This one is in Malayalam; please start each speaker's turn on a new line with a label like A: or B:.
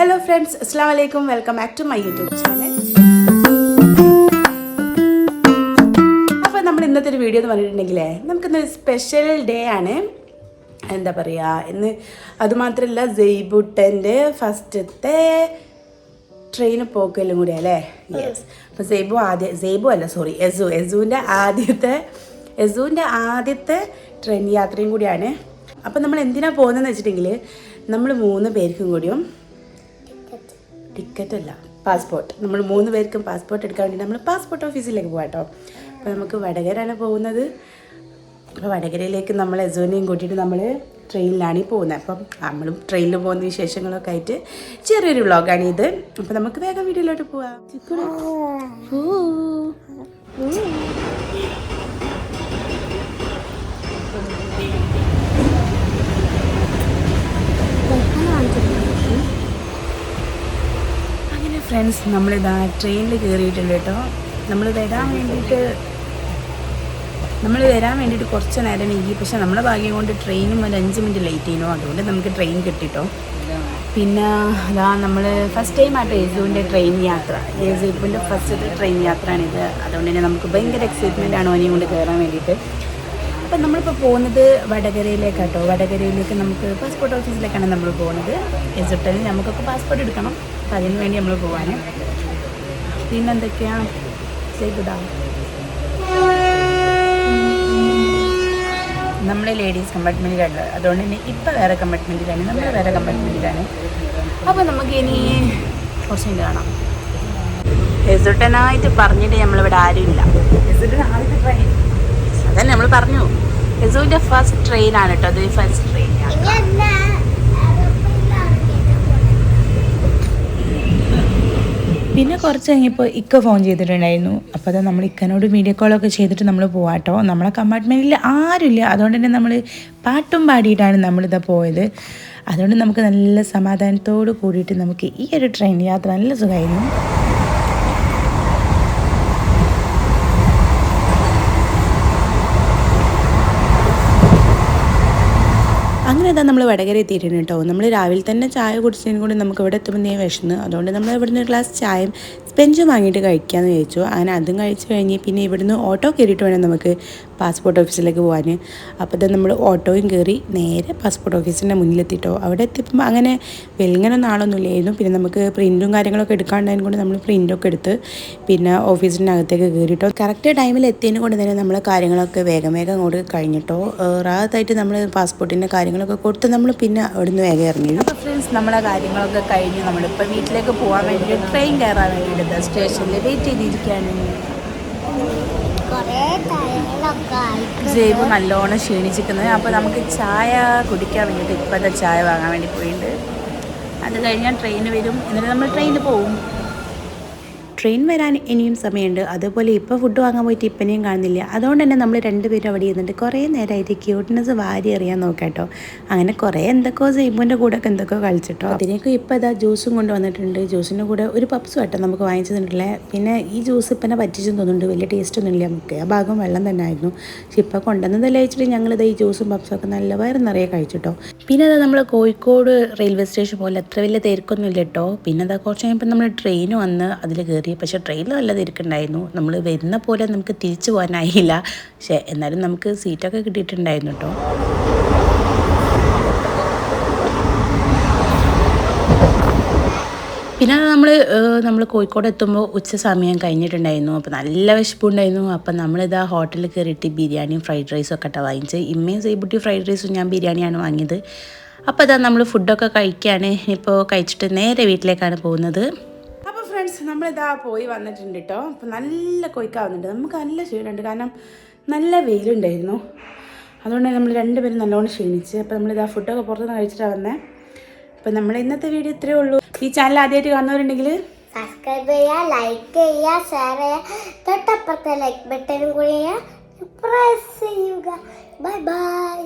A: ഹലോ ഫ്രണ്ട്സ് അസ്സാം വലൈക്കും welcome back to my YouTube channel അപ്പോൾ നമ്മൾ ഇന്നത്തെ ഒരു വീഡിയോ എന്ന് പറഞ്ഞിട്ടുണ്ടെങ്കിലേ നമുക്കിന്ന് സ്പെഷ്യൽ ഡേ ആണ്. എന്താ പറയുക ഇന്ന് അതുമാത്രമല്ല ജെയ്ബുട്ടന്റെ ഫസ്റ്റത്തെ ട്രെയിൻ പോക്കെല്ലാം കൂടി അല്ലേ? യെസ് അപ്പോൾ സെയ്ബു ആദ്യ സെയ്ബു അല്ല സോറി എസു. എസുവിന്റെ ആദ്യത്തെ എസുവിന്റെ ആദ്യത്തെ ട്രെയിൻ യാത്രയും കൂടിയാണ്. അപ്പോൾ നമ്മൾ എന്തിനാണ് പോകുന്നതെന്ന് വെച്ചിട്ടുണ്ടെങ്കിൽ നമ്മൾ മൂന്ന് പേർക്കും കൂടിയും ടിക്കറ്റ് അല്ല പാസ്പോർട്ട്. നമ്മൾ മൂന്ന് പേർക്കും പാസ്പോർട്ട് എടുക്കാൻ വേണ്ടി നമ്മൾ പാസ്പോർട്ട് ഓഫീസിലേക്ക് പോകാം കേട്ടോ അപ്പോൾ നമുക്ക് വടകരയാണ് പോകുന്നത്. അപ്പോൾ വടകരയിലേക്ക് നമ്മൾ എസോനെയും കൂട്ടിയിട്ട് നമ്മൾ ട്രെയിനിലാണ് ഈ പോകുന്നത്. അപ്പം നമ്മളും ട്രെയിനിൽ പോകുന്ന വിശേഷങ്ങളൊക്കെ ആയിട്ട് ചെറിയൊരു വ്ളോഗാണ് ഇത്. അപ്പം നമുക്ക് വേഗം വീഡിയോയിലോട്ട് പോവാം. ഫ്രണ്ട്സ് ഇതാ ട്രെയിനിൽ കയറിയിട്ടുണ്ട് കേട്ടോ. നമ്മൾ വരാൻ വേണ്ടിയിട്ട് നമ്മൾ വരാൻ വേണ്ടിയിട്ട് കുറച്ച് നേരം നീങ്ങി പക്ഷെ നമ്മളെ ഭാഗ്യം കൊണ്ട് ട്രെയിനും ഒരു അഞ്ച് മിനിറ്റ് ലേറ്റ് ചെയ്യുന്നു. അതുകൊണ്ട് നമുക്ക് ട്രെയിൻ കിട്ടിട്ടോ. പിന്നെ അതാ നമ്മൾ ഫസ്റ്റ് ടൈം ആയിട്ട് യേസുവിന്റെ ട്രെയിൻ യാത്ര. യേസുവിന്റെ ഫസ്റ്റ് ട്രെയിൻ യാത്രയാണിത്. അതുകൊണ്ട് തന്നെ നമുക്ക് ഭയങ്കര എക്സൈറ്റ്മെന്റ് ആണ് ഓനെയും കൊണ്ട് കയറാൻ വേണ്ടിയിട്ട്. അപ്പം നമ്മളിപ്പോൾ പോകുന്നത് വടകരയിലേക്കാട്ടോ. വടകരയിലേക്ക് നമുക്ക് പാസ്പോർട്ട് ഓഫീസിലേക്കാണ് നമ്മൾ പോകുന്നത്. എസുട്ടലിൽ നമുക്കൊക്കെ പാസ്പോർട്ട് എടുക്കണം. അപ്പം അതിന് വേണ്ടി നമ്മൾ പോകാൻ പിന്നെന്തൊക്കെയാണ് ചെയ്തതാ നമ്മൾ ലേഡീസ് കമ്പാർട്ട്മെന്റിലാണ് അതുകൊണ്ട് തന്നെ ഇപ്പം വേറെ കമ്പാർട്ട്മെന്റിലാണ് നമ്മൾ വേറെ കമ്പാർട്ട്മെന്റിലാണ് അപ്പോൾ നമുക്ക് ഇനി കുറച്ച് കാണാം. എസുട്ടനായിട്ട് പറഞ്ഞിട്ട് നമ്മളിവിടെ ആരും ഇല്ല ട്രെയിൻ അതന്നെ നമ്മൾ പറഞ്ഞു. യസുവിന്റെ ഫസ്റ്റ് ട്രെയിൻ ആണ് കേട്ടോ അത് ഫസ്റ്റ് ട്രെയിൻ
B: പിന്നെ കുറച്ച് കഴിഞ്ഞപ്പോൾ ഇക്ക ഫോൺ ചെയ്തിട്ടുണ്ടായിരുന്നു. അപ്പോൾ അത് നമ്മൾ ഇക്കനോട് വീഡിയോ കോളൊക്കെ ചെയ്തിട്ട് നമ്മൾ പോവാട്ടോ നമ്മളെ കമ്പാർട്ട്മെന്റിൽ ആരുമില്ല അതുകൊണ്ട് തന്നെ നമ്മൾ പാട്ടും പാടിയിട്ടാണ് നമ്മളിതാ പോയത്. അതുകൊണ്ട് നമുക്ക് നല്ല സമാധാനത്തോട് കൂടിയിട്ട് നമുക്ക് ഈ ഒരു ട്രെയിൻ യാത്ര നല്ല സുഖമായിരുന്നു
A: അങ്ങനെ ഇതാ നമ്മൾ വടകര എത്തിയിട്ടുണ്ട് കേട്ടോ. നമ്മൾ രാവിലെ തന്നെ ചായ കുടിച്ചതിന് കൂടി നമുക്ക് ഇവിടെ എത്തുമ്പോൾ വിശന്ന്. അതുകൊണ്ട് നമ്മൾ ഇവിടുന്ന് ഒരു ഗ്ലാസ് ചായയും സ്പെഞ്ചും വാങ്ങിയിട്ട് കഴിക്കാമെന്ന് വിചാരിച്ചു. അങ്ങനെ അതും കഴിച്ച് കഴിഞ്ഞ് പിന്നെ ഇവിടുന്ന് ഓട്ടോ കയറിയിട്ട് വേണം നമുക്ക് പാസ്പോർട്ട് ഓഫീസിലേക്ക് പോകാൻ അപ്പോൾ ഇത് നമ്മൾ ഓട്ടോയും കയറി നേരെ പാസ്പോർട്ട് ഓഫീസിന്റെ മുന്നിലെത്തിട്ടോ. അവിടെ എത്തിയപ്പോൾ അങ്ങനെ വെലിങ്ങനെ നാളൊന്നുമില്ലായിരുന്നു. പിന്നെ നമുക്ക് പ്രിന്റും കാര്യങ്ങളൊക്കെ എടുക്കാണ്ടായത് കൊണ്ട് നമ്മൾ പ്രിന്റൊക്കെ എടുത്ത് പിന്നെ ഓഫീസിന്റെ അകത്തേക്ക് കയറിയിട്ടോ കറക്റ്റ് ടൈമിൽ എത്തിയതിന് കൊണ്ട് തന്നെ നമ്മൾ കാര്യങ്ങളൊക്കെ വേഗം വേഗം അങ്ങോട്ട് കഴിഞ്ഞിട്ടോ. റാത്തായിട്ട് നമ്മൾ പാസ്പോർട്ടിന്റെ കാര്യങ്ങളൊക്കെ കൊടുത്ത് നമ്മൾ പിന്നെ അവിടുന്ന് വേഗം ഇറങ്ങി. ഫ്രണ്ട്സ് നമ്മളെ കാര്യങ്ങളൊക്കെ കഴിഞ്ഞ്. നമ്മളിപ്പോൾ വീട്ടിലേക്ക് പോകാൻ വേണ്ടിയിട്ട് ട്രെയിൻ കയറാൻ വേണ്ടിയിട്ട് സ്റ്റേഷനിൽ വെയിറ്റ് ചെയ്തിരിക്കുകയാണ്. ജൈബ് നല്ലോണം ക്ഷീണിച്ചിരിക്കുന്നത് അപ്പോൾ നമുക്ക് ചായ കുടിക്കാൻ വേണ്ടിയിട്ട് ഇപ്പോഴത്തെ ചായ വാങ്ങാൻ വേണ്ടി പോയിട്ടുണ്ട്. അത് കഴിഞ്ഞാൽ ട്രെയിൻ വരും. എന്നിട്ട് നമ്മൾ ട്രെയിനിൽ പോവും ട്രെയിൻ വരാൻ ഇനിയും സമയമുണ്ട്. അതുപോലെ ഇപ്പോൾ ഫുഡ് വാങ്ങാൻ പോയിട്ട് ഇപ്പനെയും കാണുന്നില്ല. അതുകൊണ്ട് തന്നെ നമ്മൾ രണ്ടുപേരും അവിടെ ഇരുന്നിട്ട് കുറേ നേരമായിട്ട് ക്യൂട്ട്നെസ് വാരി എറിയാൻ നോക്കാട്ടോ. അങ്ങനെ കുറേ എന്തൊക്കെയോ സൈബുന്റെ കൂടെ ഒക്കെ എന്തൊക്കെയോ കളിച്ചിട്ടോ. അതിനൊക്കെ ഇപ്പോൾ ഇതാ ജ്യൂസും കൊണ്ട് വന്നിട്ടുണ്ട്. ജ്യൂസിന്റെ കൂടെ ഒരു പപ്സും കേട്ടോ നമുക്ക് വാങ്ങിച്ചു തന്നിട്ടില്ലേ? പിന്നെ ഈ ജ്യൂസ് ഇപ്പനെ പറ്റിച്ചെന്ന് തോന്നുന്നുണ്ട്. വലിയ ടേസ്റ്റ് ഒന്നും ഇല്ല. നമുക്ക് ആ ഭാഗം വെള്ളം തന്നെ ആയിരുന്നു. പക്ഷെ ഇപ്പോൾ കൊണ്ടുവന്നതല്ലേ വെച്ചിട്ട് ഞങ്ങളിത് ഈ ജ്യൂസും പപ്സും ഒക്കെ നല്ല വയറ് നിറയെ കഴിച്ചിട്ടോ. പിന്നെ അതാ നമ്മൾ കോഴിക്കോട് റെയിൽവേ സ്റ്റേഷൻ പോലെ അത്ര വലിയ തിരക്കൊന്നും ഇല്ല കേട്ടോ പിന്നെ അതാ കുറച്ച് കഴിയുമ്പോൾ നമ്മൾ ട്രെയിൻ വന്ന് അതിൽ കയറി പക്ഷേ ട്രെയിനിൽ നല്ല തിരക്കുണ്ടായിരുന്നു നമ്മൾ വരുന്ന പോലെ നമുക്ക് തിരിച്ചു പോകാനായില്ല. പക്ഷേ എന്നാലും നമുക്ക് സീറ്റൊക്കെ കിട്ടിയിട്ടുണ്ടായിരുന്നു കേട്ടോ പിന്നെ നമ്മൾ നമ്മൾ കോഴിക്കോട് എത്തുമ്പോൾ ഉച്ച സമയം കഴിഞ്ഞിട്ടുണ്ടായിരുന്നു. അപ്പോൾ നല്ല വിശപ്പുണ്ടായിരുന്നു. അപ്പം നമ്മളിതാ ഹോട്ടലിൽ കയറിയിട്ട് ബിരിയാണിയും ഫ്രൈഡ് റൈസും ഒക്കെ ഇട്ടാ വാങ്ങിച്ച്. ഇമ്മയും സൈബുട്ടി ഫ്രൈഡ് റൈസും ഞാൻ ബിരിയാണിയാണ് വാങ്ങിയത്. അപ്പോൾ അതാ നമ്മൾ ഫുഡൊക്കെ കഴിക്കുകയാണ് ഇപ്പോൾ കഴിച്ചിട്ട് നേരെ വീട്ടിലേക്കാണ് പോകുന്നത്. ഫ്രണ്ട്സ് നമ്മളിതാ പോയി വന്നിട്ടുണ്ട് കേട്ടോ അപ്പോൾ നല്ല കൊയ്ക്കാവുന്നുണ്ട്. നമുക്ക് നല്ല ക്ഷീണമുണ്ട്. കാരണം നല്ല വെയിലുണ്ടായിരുന്നു. അതുകൊണ്ട് നമ്മൾ രണ്ടുപേരും നല്ലോണം ക്ഷീണിച്ച് അപ്പോൾ നമ്മളിതാ ഫുഡൊക്കെ പുറത്തുനിന്ന് കഴിച്ചിട്ടാണ് വന്നത് അപ്പോൾ നമ്മൾ ഇന്നത്തെ വീഡിയോ ഇത്രയേ ഉള്ളൂ. ഈ ചാനൽ ആദ്യമായിട്ട് കാണുന്നവരുണ്ടെങ്കിൽ
C: സബ്സ്ക്രൈബ് ചെയ്യുക ലൈക്ക് ചെയ്യുക ഷെയർ ചെയ്യുക. തൊട്ടപ്പുറത്തെ ലൈക്ക് ബട്ടനും കൂടി പ്രസ് ചെയ്യുക. Bye bye